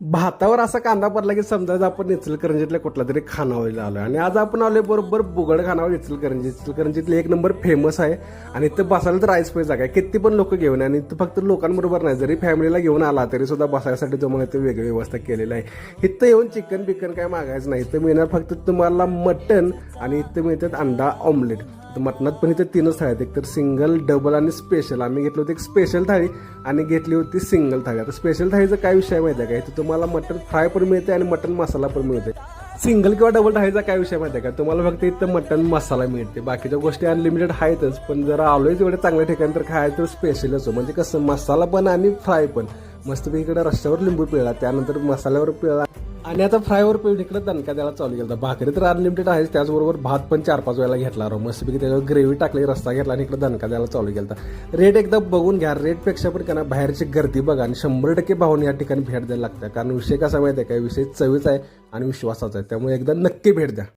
भातावर असा कांदा पडला की समजायचं आपण इचलकरंजीतल्या कुठला तरी खानावळीला आलोय. आणि आज आपण आलोय बरोबर बुगड खानावळी इचलकरंजी इचलकरंजीतले एक नंबर फेमस आहे. आणि इथं बसायला तर राईस जागा आहे. किती पण लोक घेऊन आहे आणि इथं फक्त लोकांबरोबर नाही. जरी फॅमिलीला घेऊन आला तरी सुद्धा बसायसाठी तुम्हाला इथं वेगळी व्यवस्था केलेली आहे. इथं येऊन चिकन बिकन काय मागायचं नाही. इथं मिळणार फक्त तुम्हाला मटन आणि इथं मिळतात अंडा ऑमलेट तर मटणात पण इथे तीनच थाळी आहेत. एक तर सिंगल डबल आणि स्पेशल आम्ही घेतली होती एक स्पेशल थाळी आणि घेतली होती सिंगल थाळी. आता स्पेशल थाळीचा काय विषय माहिती आहे का? इथे तुम्हाला मटन फ्राय पण मिळते आणि मटन मसाला पण मिळते. सिंगल किंवा डबल थाळीचा काय विषय माहिती आहे का? तुम्हाला फक्त इथं मटन मसाला मिळते. बाकीच्या गोष्टी अनलिमिटेड आहेतच पण जरा आलोय तेवढ्या चांगल्या ठिकाणी तर खायचं तर स्पेशलच हो म्हणजे कसं मसाला पण आणि फ्राय पण. मस्तपैकी इकडे रस्त्यावर लिंबू पिळला. त्यानंतर मसाल्यावर पिळला. आणि आता फ्रायवर पिळून इकडे दणका द्यायला चालू केला भाकरी तर अनलिमिटेड आहेच त्याचबरोबर भात पण चार पाच वेळेला घेतला. राव मस्तपैकी त्याच्यावर ग्रेव्ही टाकली रस्ता घेतला आणि इकडे दणका द्यायला चालू केला रेट एकदा बघून घ्या. रेटपेक्षा पण त्यांना ना बाहेरची गर्दी बघा आणि शंभर टक्के भावून या ठिकाणी भेट द्यायला लागतं कारण विषय कसा माहिती आहे काय विषय चवीचा आहे आणि विश्वासाचा आहे. त्यामुळे एकदा नक्की भेट द्या.